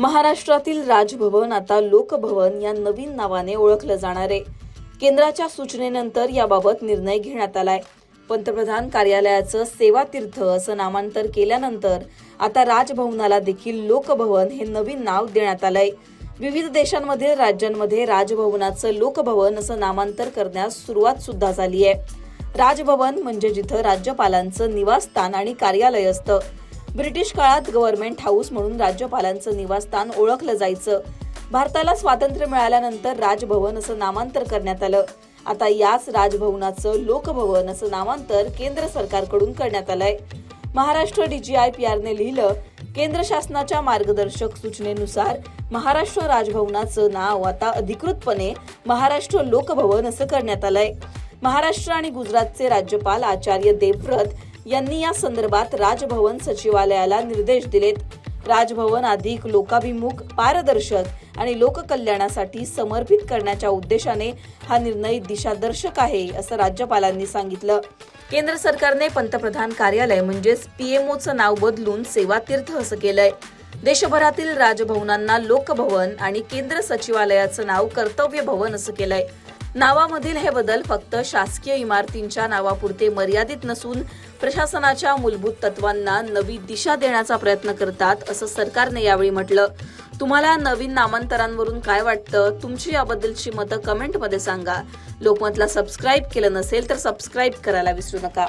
महाराष्ट्रातील राजभवन आता लोकभवन या नवीन नावाने ओळखलं जाणार आहे. केंद्राच्या सूचनेनंतर याबाबत निर्णय घेण्यात आलाय. पंतप्रधान कार्यालयाचं सेवा तीर्थ असं नामांतर केल्यानंतर आता राजभवनाला देखील लोकभवन हे नवीन नाव देण्यात आलंय. विविध देशांमधील राज्यांमध्ये राजभवनाचं लोकभवन असं नामांतर करण्यास सुरुवात सुद्धा झाली आहे राजभवन म्हणजे जिथं राज्यपालांचं निवासस्थान आणि कार्यालय असतं. ब्रिटिश काळात गव्हर्नमेंट हाऊस म्हणून राज्यपालांचं निवासस्थान ओळखलं जायचं. भारताला स्वातंत्र्य मिळाल्यानंतर राजभवन असं नामांतर करण्यात आलं. आता याच राजभवनाचं लोकभवन असं नामांतर केंद्र सरकारकडून करण्यात आलंय. महाराष्ट्र डीजीआयपीआरने लिहिलं केंद्र शासनाच्या मार्गदर्शक सूचनेनुसार महाराष्ट्र राजभवनाचं नाव आता अधिकृतपणे महाराष्ट्र लोकभवन असं करण्यात आलंय. महाराष्ट्र आणि गुजरातचे राज्यपाल आचार्य देवव्रत यांनी या संदर्भात राजभवन सचिवालयाला निर्देश दिलेत. राजभवन अधिक लोकाभिमुख पारदर्शक आणि लोककल्याणासाठी समर्पित करण्याच्या उद्देशाने हा निर्णय दिशादर्शक आहे असं राज्यपालांनी सांगितलं. केंद्र सरकारने पंतप्रधान कार्यालय म्हणजेच पीएमओचं नाव बदलून सेवा तीर्थ असं केलंय. देशभरातील राजभवनांना लोकभवन आणि केंद्र सचिवालयाचं नाव कर्तव्य भवन असं केलंय. नावामधील हे बदल फक्त शासकीय इमारतींच्या नावापुरते मर्यादित नसून प्रशासनाच्या मूलभूत तत्वांना नवी दिशा देण्याचा प्रयत्न करतात असं सरकारने यावेळी म्हटलं. तुम्हाला नवीन नामांतरांवरून काय वाटतं? तुमची याबद्दलची मतं कमेंटमध्ये सांगा. लोकमतला सबस्क्राईब केलं नसेल तर सबस्क्राईब करायला विसरू नका.